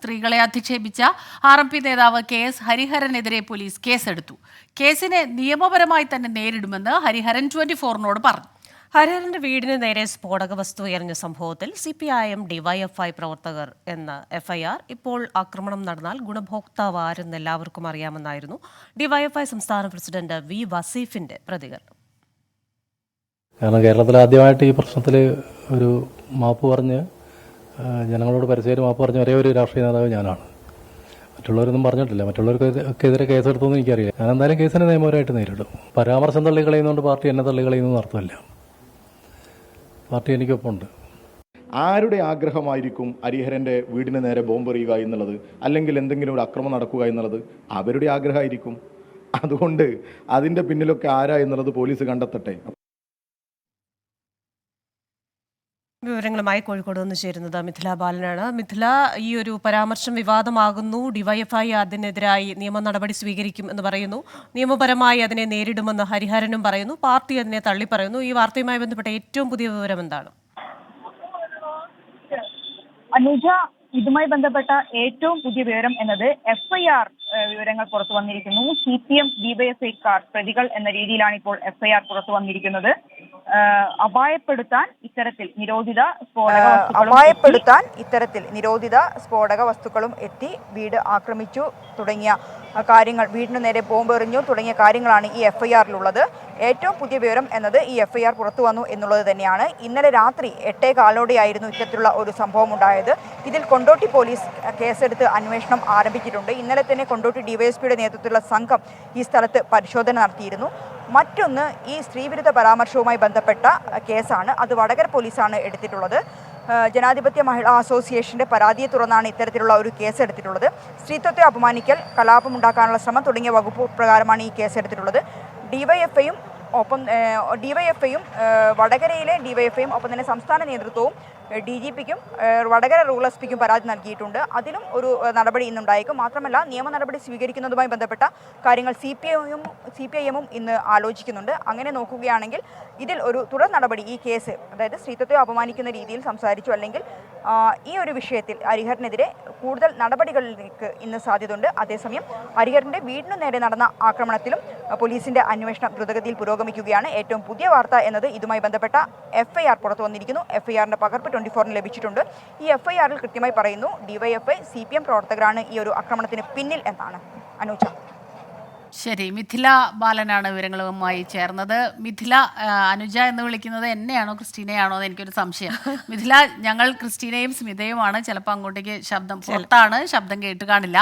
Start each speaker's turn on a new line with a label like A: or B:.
A: സ്ത്രീകളെ അധിക്ഷേപിച്ച R M P നേതാവ് കെ എസ് ഹരിഹരനെതിരെ പോലീസ് കേസെടുത്തു. കേസിനെ നിയമപരമായി തന്നെ നേരിടുമെന്ന് ഹരിഹരൻ ട്വന്റി ഫോറിനോട് പറഞ്ഞു.
B: ഹരിഹരന്റെ വീടിന് നേരെ സ്ഫോടക വസ്തു എറിഞ്ഞ സംഭവത്തിൽ C P I M DYFI പ്രവർത്തകർ എന്ന എഫ്ഐആർ ഇപ്പോൾ ആക്രമണം നടന്നാൽ ഗുണഭോക്താവ് ആരെന്ന് എല്ലാവർക്കും അറിയാമെന്നായിരുന്നു ഡിവൈഎഫ്ഐ സംസ്ഥാന പ്രസിഡന്റ് വി വസീഫിന്റെ പ്രതികരണം.
C: കാരണം കേരളത്തിൽ ആദ്യമായിട്ട് ഈ പ്രശ്നത്തിൽ ഒരു മാപ്പ് പറഞ്ഞ് ജനങ്ങളോട് പരസ്യമായിട്ട് മാപ്പ് പറഞ്ഞ ഒരേ ഒരു രാഷ്ട്രീയ നേതാവ് ഞാനാണ്. മറ്റുള്ളവരൊന്നും പറഞ്ഞിട്ടില്ല. മറ്റുള്ളവർക്ക് എതിരെ കേസെടുത്തൊന്നും എനിക്കറിയില്ല. ഞാൻ എന്തായാലും കേസിനെ നിയമപരമായിട്ട് നേരിടും. പരാമർശം തള്ളി കളയുന്നതുകൊണ്ട് പാർട്ടി എന്നെ തള്ളി കളയുന്നു അർത്ഥമല്ല. പാർട്ടി എനിക്കൊപ്പമുണ്ട്.
D: ആരുടെ ആഗ്രഹമായിരിക്കും ഹരിഹരന്റെ വീടിന് നേരെ ബോംബെറിയുക എന്നുള്ളത്? അല്ലെങ്കിൽ എന്തെങ്കിലും ഒരു അക്രമം നടക്കുക എന്നുള്ളത്? അവരുടെ ആഗ്രഹമായിരിക്കും. അതുകൊണ്ട് അതിന്റെ പിന്നിലൊക്കെ ആരാ എന്നുള്ളത് പോലീസ് കണ്ടെത്തട്ടെ.
B: വിവരങ്ങളുമായി കോഴിക്കോട് നിന്ന് ചേരുന്നത് മിഥില ബാലനാണ്. മിഥില ഈ ഒരു പരാമർശം വിവാദമാകുന്നു. ഡിവൈഎഫ്ഐ അതിനെതിരായി നിയമ നടപടി സ്വീകരിക്കും എന്ന് പറയുന്നു. നിയമപരമായി അതിനെ നേരിടുമെന്ന് ഹരിഹരനും പറയുന്നു. പാർട്ടി അതിനെ തള്ളി പറയുന്നു ഈ വാർത്തയുമായി ബന്ധപ്പെട്ട ഏറ്റവും പുതിയ വിവരം എന്താണ്?
E: അനുജ ഇതുമായി ബന്ധപ്പെട്ട ഏറ്റവും പുതിയ വിവരം എന്നത് എഫ്ഐആർ വിവരങ്ങൾ പുറത്തു വന്നിരിക്കുന്നു. സി പി എം ഡിവൈഎഫ്ഐക്കാർ പ്രതികൾ എന്ന രീതിയിലാണ് ഇപ്പോൾ എഫ്ഐആർ പുറത്തു വന്നിരിക്കുന്നത്. അപായപ്പെടുത്താൻ ഇത്തരത്തിൽ നിരോധിത സ്ഫോടക വസ്തുക്കളും
F: അപായപ്പെടുത്താൻ ഇത്തരത്തിൽ നിരോധിത സ്ഫോടക വസ്തുക്കളും എത്തി. വീട് ആക്രമിച്ചു തുടങ്ങിയ കാര്യങ്ങൾ വീടിന് നേരെ ബോംബെറിഞ്ഞു തുടങ്ങിയ കാര്യങ്ങളാണ് ഈ എഫ് ഐ ആറിലുള്ളത് ഏറ്റവും പുതിയ വിവരം എന്നത് ഈ എഫ്ഐആർ പുറത്തു വന്നു എന്നുള്ളത് തന്നെയാണ്. ഇന്നലെ രാത്രി എട്ടേ കാലോടെയായിരുന്നു ഇത്തരത്തിലുള്ള ഒരു സംഭവം ഉണ്ടായത്. ഇതിൽ കൊണ്ടോട്ടി പോലീസ് കേസെടുത്ത് അന്വേഷണം ആരംഭിച്ചിട്ടുണ്ട്. ഇന്നലെ തന്നെ കൊണ്ടോട്ടി ഡിവൈഎസ്പിയുടെ നേതൃത്വത്തിലുള്ള സംഘം ഈ സ്ഥലത്ത് പരിശോധന നടത്തിയിരുന്നു. മറ്റൊന്ന് ഈ സ്ത്രീവിരുദ്ധ പരാമർശവുമായി ബന്ധപ്പെട്ട കേസാണ്. അത് വടകര പോലീസാണ് എടുത്തിട്ടുള്ളത്. ജനാധിപത്യ മഹിളാ അസോസിയേഷന്റെ പരാതിയെ തുടർന്നാണ് ഇത്തരത്തിലുള്ള ഒരു കേസ് എടുത്തിട്ടുള്ളത്. സ്ത്രീത്വത്തെ അപമാനിക്കൽ കലാപമുണ്ടാക്കാനുള്ള ശ്രമം തുടങ്ങിയ വകുപ്പ് പ്രകാരമാണ് ഈ കേസ് എടുത്തിട്ടുള്ളത്. ഡിവൈഎഫ്ഐയും ഒപ്പം ഡിവൈഎഫ്ഐയും വടകരയിലെ ഡിവൈഎഫ്ഐയും ഒപ്പം തന്നെ സംസ്ഥാന നേതൃത്വവും ഡി ജി പിക്കും വടകര റൂറൽ എസ് പിക്കും പരാതി നൽകിയിട്ടുണ്ട്. അതിലും ഒരു നടപടി ഇന്നുണ്ടായേക്കും. മാത്രമല്ല നിയമ നടപടി സ്വീകരിക്കുന്നതുമായി ബന്ധപ്പെട്ട കാര്യങ്ങൾ സി പി ഐയും സി പി ഐ എമ്മും ഇന്ന് ആലോചിക്കുന്നുണ്ട്. അങ്ങനെ നോക്കുകയാണെങ്കിൽ ഇതിൽ ഒരു തുടർ നടപടി ഈ കേസ് അതായത് സ്ത്രീത്വത്തെ അപമാനിക്കുന്ന രീതിയിൽ സംസാരിച്ചു അല്ലെങ്കിൽ ഈ ഒരു വിഷയത്തിൽ ഹരിഹരനെതിരെ കൂടുതൽ നടപടികളിലേക്ക് ഇന്ന് സാധ്യതയുണ്ട്. അതേസമയം ഹരിഹരന്റെ വീടിനു നേരെ നടന്ന ആക്രമണത്തിലും പോലീസിന്റെ അന്വേഷണം ദ്രുതഗതിയിൽ പുരോഗമിക്കുകയാണ്. ഏറ്റവും പുതിയ വാർത്ത എന്നത് ഇതുമായി ബന്ധപ്പെട്ട എഫ് ഐ ആർ പുറത്തു വന്നിരിക്കുന്നു. എഫ് ഐ ആറിന്റെ പകർപ്പ് ട്വന്റി ഫോറിന് ലഭിച്ചിട്ടുണ്ട്. ഈ എഫ് ഐ ആറിൽ കൃത്യമായി പറയുന്നു ഡിവൈഎഫ്ഐ സി പി എം പ്രവർത്തകരാണ് ഈ ഒരു ആക്രമണത്തിന് പിന്നിൽ എന്നാണ്. അനുജ.
A: ശരി മിഥില ബാലനാണ് വിവരങ്ങളുമായി ചേർന്നത്. മിഥില അനുജ എന്ന് വിളിക്കുന്നത് എന്നെയാണോ ക്രിസ്റ്റീനയാണോ എന്ന് എനിക്കൊരു സംശയം. മിഥില ഞങ്ങൾ ക്രിസ്റ്റീനയും സ്മിതയുമാണ്. ചിലപ്പോൾ അങ്ങോട്ടേക്ക് ശബ്ദം പുറത്താണ്. ശബ്ദം കേട്ട് കാണില്ല.